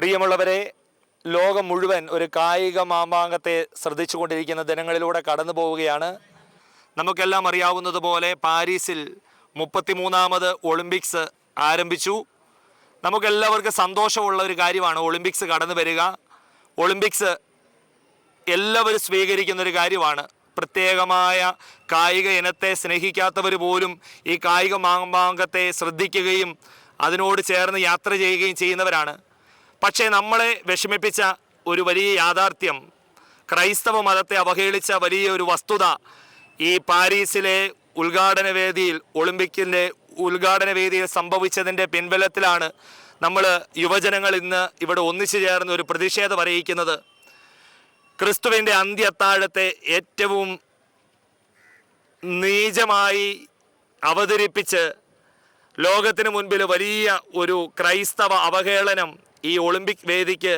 പ്രിയമുള്ളവരെ ലോകം മുഴുവൻ ഒരു കായിക മാമാങ്കത്തെ ശ്രദ്ധിച്ചുകൊണ്ടിരിക്കുന്ന ദിനങ്ങളിലൂടെ കടന്നു പോവുകയാണ്. നമുക്കെല്ലാം അറിയാവുന്നതുപോലെ പാരീസിൽ മുപ്പത്തിമൂന്നാമത് ഒളിമ്പിക്സ് ആരംഭിച്ചു. നമുക്കെല്ലാവർക്കും സന്തോഷമുള്ള ഒരു കാര്യമാണ് ഒളിമ്പിക്സ് കടന്നു വരിക. ഒളിമ്പിക്സ് എല്ലാവരും സ്വീകരിക്കുന്ന ഒരു കാര്യമാണ്. പ്രത്യേകമായ കായിക ഇനത്തെ സ്നേഹിക്കാത്തവർ പോലും ഈ കായിക മാമാങ്കത്തെ ശ്രദ്ധിക്കുകയും അതിനോട് ചേർന്ന് യാത്ര ചെയ്യുകയും ചെയ്യുന്നവരാണ്. പക്ഷേ നമ്മളെ വിഷമിപ്പിച്ച ഒരു വലിയ യാഥാർത്ഥ്യം ക്രൈസ്തവ മതത്തെ അവഹേളിച്ച വലിയ ഒരു വസ്തുത ഈ പാരീസിലെ ഉദ്ഘാടന വേദിയിൽ ഒളിമ്പിക്കിന്റെ ഉദ്ഘാടന വേദിയിൽ സംഭവിച്ചതിന്റെ പിൻബലത്തിലാണ് നമ്മൾ യുവജനങ്ങൾ ഇന്ന് ഇവിടെ ഒന്നിച്ചു ചേർന്ന് ഒരു പ്രതിഷേധം അറിയിക്കുന്നത്. ക്രിസ്തുവിന്റെ അന്ത്യത്താഴത്തെ ഏറ്റവും നീചമായി അവതരിപ്പിച്ച് ലോകത്തിന് മുൻപിൽ വലിയ ഒരു ക്രൈസ്തവ അവഹേളനം ഈ ഒളിമ്പിക് വേദിക്ക്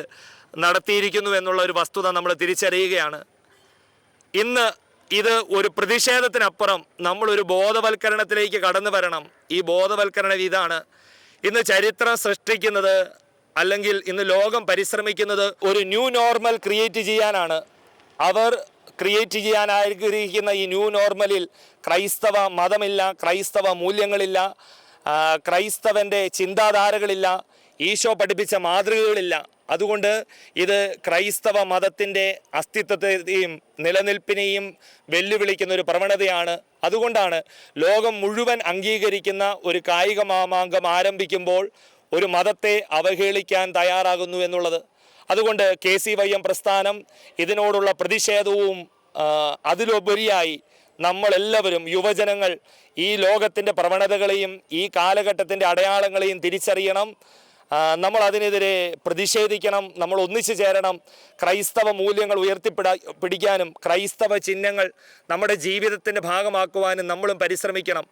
നടത്തിയിരിക്കുന്നു എന്നുള്ള ഒരു വസ്തുത നമ്മൾ തിരിച്ചറിയുകയാണ്. ഇന്ന് ഇത് ഒരു പ്രതിഷേധത്തിനപ്പുറം നമ്മളൊരു ബോധവൽക്കരണത്തിലേക്ക് കടന്നു വരണം. ഈ ബോധവൽക്കരണം ഇതാണ്. ഇന്ന് ചരിത്രം സൃഷ്ടിക്കുന്നത് അല്ലെങ്കിൽ ഇന്ന് ലോകം പരിശ്രമിക്കുന്നത് ഒരു ന്യൂ നോർമൽ ക്രിയേറ്റ് ചെയ്യാനാണ്. അവർ ക്രിയേറ്റ് ചെയ്യാൻ ആഗ്രഹിക്കുന്ന ഈ ന്യൂ നോർമലിൽ ക്രൈസ്തവ മതമില്ല ക്രൈസ്തവ മൂല്യങ്ങളില്ല ക്രൈസ്തവന്റെ ചിന്താധാരകളില്ല ഈശോ പഠിപ്പിച്ച മാതൃകകളില്ല. അതുകൊണ്ട് ഇത് ക്രൈസ്തവ മതത്തിന്റെ അസ്തിത്വത്തെയും നിലനിൽപ്പിനെയും വെല്ലുവിളിക്കുന്ന ഒരു പ്രവണതയാണ്. അതുകൊണ്ടാണ് ലോകം മുഴുവൻ അംഗീകരിക്കുന്ന ഒരു കായിക മാമാങ്കം ആരംഭിക്കുമ്പോൾ ഒരു മതത്തെ അവഹേളിക്കാൻ തയ്യാറാകുന്നു എന്നുള്ളത്. അതുകൊണ്ട് കെ സി വൈ എം പ്രസ്ഥാനം ഇതിനോടുള്ള പ്രതിഷേധവും അതിലുപരിയായി നമ്മളെല്ലാവരും യുവജനങ്ങൾ ഈ ലോകത്തിന്റെ പ്രവണതകളെയും ഈ കാലഘട്ടത്തിന്റെ അടയാളങ്ങളെയും തിരിച്ചറിയണം. നമ്മൾ അതിനെതിരെ പ്രതിഷേധിക്കണം നമ്മൾ ഒന്നിച്ചു ചേരണം. ക്രൈസ്തവ മൂല്യങ്ങൾ ഉയർത്തിപ്പിടാ പിടിക്കാനും ക്രൈസ്തവ ചിഹ്നങ്ങൾ നമ്മുടെ ജീവിതത്തിന്റെ ഭാഗമാക്കുവാനും നമ്മളും പരിശ്രമിക്കണം.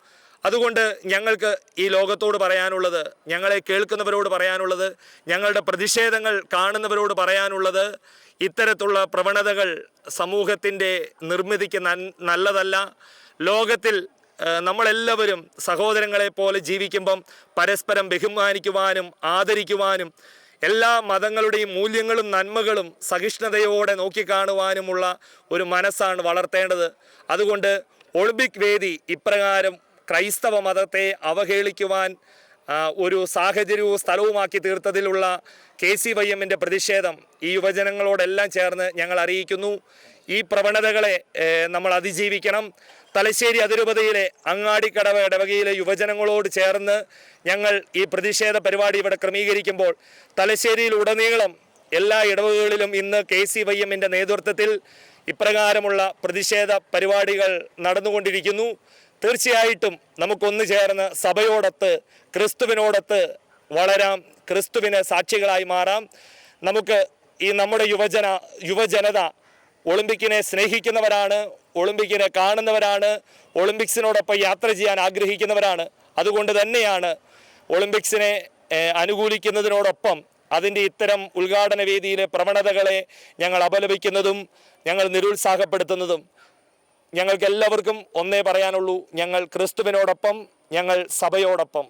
അതുകൊണ്ട് ഞങ്ങൾക്ക് ഈ ലോകത്തോട് പറയാനുള്ളത് ഞങ്ങളെ കേൾക്കുന്നവരോട് പറയാനുള്ളത് ഞങ്ങളുടെ പ്രതിഷേധങ്ങൾ കാണുന്നവരോട് പറയാനുള്ളത് ഇത്തരത്തിലുള്ള പ്രവണതകൾ സമൂഹത്തിന്റെ നിർമ്മിതിക്ക് നല്ലതല്ല. ലോകത്തിൽ നമ്മളെല്ലാവരും സഹോദരങ്ങളെ പോലെ ജീവിക്കുമ്പം പരസ്പരം ബഹുമാനിക്കുവാനും ആദരിക്കുവാനും എല്ലാ മതങ്ങളുടെയും മൂല്യങ്ങളും നന്മകളും സഹിഷ്ണുതയോടെ നോക്കിക്കാണുവാനുമുള്ള ഒരു മനസ്സാണ് വളർത്തേണ്ടത്. അതുകൊണ്ട് ഒളിമ്പിക് വേദി ഇപ്രകാരം ക്രൈസ്തവ മതത്തെ അവഹേളിക്കുവാൻ ഒരു സാഹചര്യവും സ്ഥലവുമാക്കി തീർത്തതിലുള്ള കെ സി വൈ എമ്മിന്റെ പ്രതിഷേധം ഈ യുവജനങ്ങളോടെല്ലാം ചേർന്ന് ഞങ്ങൾ അറിയിക്കുന്നു. ഈ പ്രവണതകളെ നമ്മൾ അതിജീവിക്കണം. തലശ്ശേരി അതിരൂപതയിലെ അങ്ങാടിക്കടവ ഇടവകയിലെ യുവജനങ്ങളോട് ചേർന്ന് ഞങ്ങൾ ഈ പ്രതിഷേധ പരിപാടി ഇവിടെ ക്രമീകരിക്കുമ്പോൾ തലശ്ശേരിയിലുടനീളം എല്ലാ ഇടവകകളിലും ഇന്ന് കെ സി വൈ എമ്മിന്റെ നേതൃത്വത്തിൽ ഇപ്രകാരമുള്ള പ്രതിഷേധ പരിപാടികൾ നടന്നുകൊണ്ടിരിക്കുന്നു. തീർച്ചയായിട്ടും നമുക്കൊന്നു ചേർന്ന് സഭയോടൊത്ത് ക്രിസ്തുവിനോടൊത്ത് വളരാം. ക്രിസ്തുവിന് സാക്ഷികളായി മാറാം. നമുക്ക് ഈ നമ്മുടെ യുവജന യുവജനത ഒളിമ്പിക്കിനെ സ്നേഹിക്കുന്നവരാണ് ഒളിമ്പിക്കിനെ കാണുന്നവരാണ് ഒളിമ്പിക്സിനോടൊപ്പം യാത്ര ചെയ്യാൻ ആഗ്രഹിക്കുന്നവരാണ്. അതുകൊണ്ട് തന്നെയാണ് ഒളിമ്പിക്സിനെ അനുകൂലിക്കുന്നതിനോടൊപ്പം അതിന്റെ ഇത്തരം ഉദ്ഘാടന വേദിയിലെ പ്രവണതകളെ ഞങ്ങൾ അപലപിക്കുന്നതും ഞങ്ങൾ നിരുത്സാഹപ്പെടുത്തുന്നതും. ഞങ്ങൾക്ക് എല്ലാവർക്കും ഒന്നേ പറയാനുള്ളൂ ഞങ്ങൾ ക്രിസ്തുവിനോടൊപ്പം ഞങ്ങൾ സഭയോടൊപ്പം.